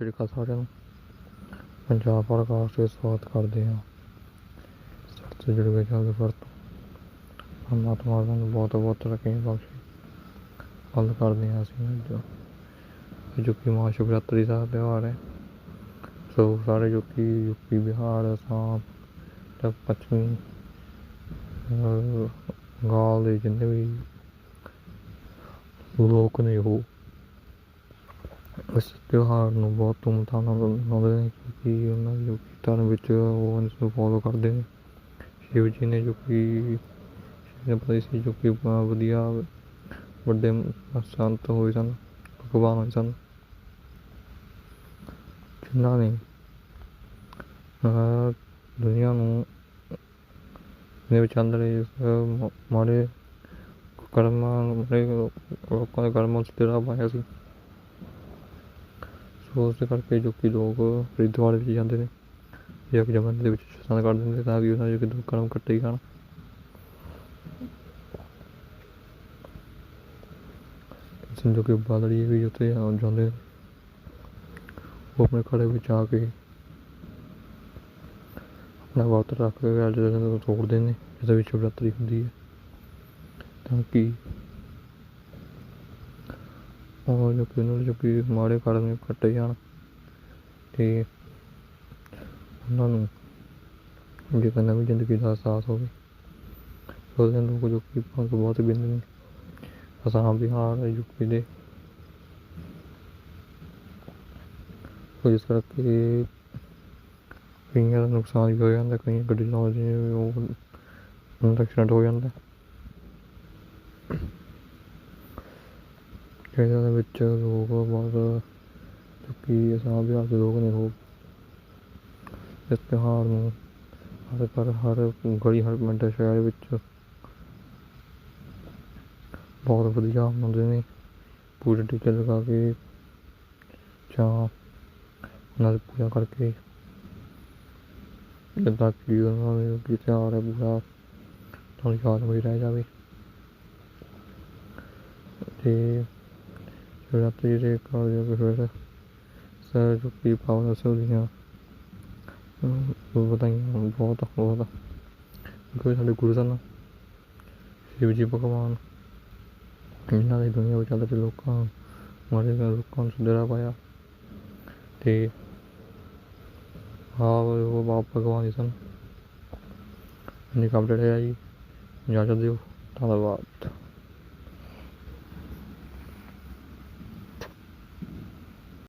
ਸਤਿ ਸ਼੍ਰੀ ਅਕਾਲ ਸਾਰਿਆਂ ਨੂੰ। ਪੰਜਾਬ ਪੋਡਕਾਸਟ ਤੇ ਸਵਾਗਤ ਕਰਦੇ ਹਾਂ। ਸਤਿ ਤੋਂ ਜੁੜ ਕੇ ਚੱਲਦੇ ਫਿਰ ਤੋਂ ਪਰਮਾਤਮਾ ਨੂੰ ਬਹੁਤ ਬਹੁਤ ਤਰੱਕੀ ਬਖਸ਼ੇ। ਗੱਲ ਕਰਦੇ ਹਾਂ ਅਸੀਂ ਅੱਜ। ਜੋ ਕਿ ਮਹਾ ਸ਼ਿਵਰਾਤਰੀ ਦਾ ਤਿਉਹਾਰ ਹੈ। ਸੋ ਸਾਰੇ ਜੋ ਕਿ ਯੂਪੀ ਬਿਹਾਰ ਅਸਾਮ ਤੇ ਪੱਛਮੀ ਅਹ, ਬੰਗਾਲ ਦੇ ਜਿੰਨੇ ਵੀ ਲੋਕ ਨੇ ਉਹ ਇਸ ਤਿਉਹਾਰ ਨੂੰ ਬਹੁਤ ਧੂਮਧਾਮ ਨਾਲ ਮਨਾਉਂਦੇ ਨੇ ਕਿਉਂਕਿ ਉਹਨਾਂ ਦੇ ਜੋ ਕਿ ਧਰਮ ਵਿੱਚ ਉਹ ਇਸ ਨੂੰ ਫੋਲੋ ਕਰਦੇ ਨੇ। ਸ਼ਿਵ ਜੀ ਨੇ ਜੋ ਕਿ ਸ਼ਿਵ ਨੇ ਪਤਾ ਸੀ ਜੋ ਕਿ ਬਹੁਤ ਵਧੀਆ ਵੱਡੇ ਸੰਤ ਹੋਏ ਸਨ ਭਗਵਾਨ ਹੋਏ ਸਨ। ਜਿਨ੍ਹਾਂ ਨੇ ਅਹ, ਦੁਨੀਆ ਨੂੰ ਦੇ ਵਿੱਚ ਚੱਲ ਰਹੇ ਇਸ ਮ- ਮਾੜੇ ਕਰਮਾਂ ਮਾੜੇ ਲੋਕਾਂ ਦੇ ਕਰਮਾਂ ਉੱਤੇ ਤੇਰਾ ਪਾਇਆ ਸੀ। ਸੋ ਉਸ ਕਰਕੇ ਜੋ ਕਿ ਲੋਕ ਹਰਿਦੁਆਰ ਵਿੱਚ ਜਾਂਦੇ ਨੇ। ਜਾਂ ਕਿ ਜਮਨ ਦੇ ਵਿੱਚ ਇਸ਼ਨਾਨ ਕਰ ਦਿੰਦੇ ਤਾਂ ਕਿ ਉਹਨਾਂ ਦੇ ਜੋ ਕਿ ਕਰਮ ਕੱਟੇ ਜਾਣ। ਇਸ ਜੋ ਕਿ ਬਾਦੜੀ ਵੀ ਉੱਥੇ ਆ- ਜਾਂਦੇ ਨੇ। ਉਹ ਆਪਣੇ ਖੜੇ ਵਿੱਚ ਆ ਕੇ ਆਪਣਾ ਵਰਤ ਰੱਖ ਕੇ ਅੱਜ ਤੋੜਦੇ ਨੇ, ਜਿਹਦੇ ਵਿੱਚ ਸ਼ਿਵਰਾਤਰੀ ਹੁੰਦੀ ਹੈ। ਤਾਂ ਕਿ ਉਹ ਜੋ ਕਿ ਉਹਨਾਂ ਦੇ ਜੋ ਕਿ ਮਾੜੇ ਕਰਮ ਕੱਟੇ ਜਾਣ ਤੇ ਉਹਨਾਂ ਨੂੰ ਜੇ ਕੋਈ ਨਵੀਂ ਜ਼ਿੰਦਗੀ ਦਾ ਅਹਿਸਾਸ ਹੋਵੇ ਉਹਦੇ ਲੋਕ ਜੋ ਕਿ ਭਾਗ ਬਹੁਤ ਬਿੰਦ ਨੇ। ਅਸਾਮ ਬਿਹਾਰ ਯੂਪੀ ਦੇ। ਸੋ ਇਸ ਕਰਕੇ ਕਈਆਂ ਦਾ ਨੁਕਸਾਨ ਵੀ ਹੋ ਜਾਂਦਾ ਕਈ ਗੱਡੀ ਲਾਉਂਦੇ ਉਹ ਉਹਨਾਂ ਦਾ ਐਕਸੀਡੈਂਟ ਹੋ ਜਾਂਦਾ। ਇਹਨਾਂ ਦੇ ਵਿੱਚ ਲੋਕ ਬਹੁਤ ਕਿ ਅਸਾਮ ਬਿਹਾਰ ਦੇ ਲੋਕ ਨੇ ਉਹ। ਇਸ ਤਿਉਹਾਰ ਨੂੰ ਹਰ ਘਰ, ਹਰ ਗਲੀ, ਹਰ ਪਿੰਡ, ਸ਼ਹਿਰ ਵਿੱਚ ਬਹੁਤ ਵਧੀਆ ਮਨਾਉਂਦੇ ਨੇ। ਪੂਰੇ ਟੀਕੇ ਲਗਾ ਕੇ ਜਾਂ ਉਹਨਾਂ ਪੂਜਾ ਕਰਕੇ ਜਿੱਦਾਂ ਕਿ ਉਹਨਾਂ ਨੂੰ ਕੀ ਤਿਉਹਾਰ ਹੈ, ਪੂਰਾ ਤੁਹਾਨੂੰ ਯਾਦ ਹੋਈ ਰਹਿ ਜਾਵੇ। ਤੇ ਸ਼ਿਵਰਾਤਰੀ ਦੇ ਕਾਰਜ ਜੋ ਫਿਰ ਸਰ ਜੋ ਕਿ ਪਾਵਨ ਸੋਲੀਆਂ ਵਧਾਈਆਂ ਬਹੁਤ ਬਹੁਤ। ਕਿਉਂਕਿ ਸਾਡੇ ਗੁਰੂ ਸਨ ਸ਼ਿਵ ਜੀ, ਭਗਵਾਨ, ਇਹਨਾਂ ਨੇ ਦੁਨੀਆ ਵਿੱਚ ਚੱਲ ਲੋਕਾਂ ਮਾਰੇ ਗਏ ਲੋਕਾਂ ਨੂੰ ਸੁਧਰਾ ਪਾਇਆ। ਤੇ ਹਾਂ ਉਹ ਬਾਪ ਭਗਵਾਨ ਜੀ ਸਨ। ਇੰਨੀ ਕੰਪਲੀਟ ਹੈ ਜੀ। ਇਜਾਜ਼ਤ ਦਿਓ, ਧੰਨਵਾਦ।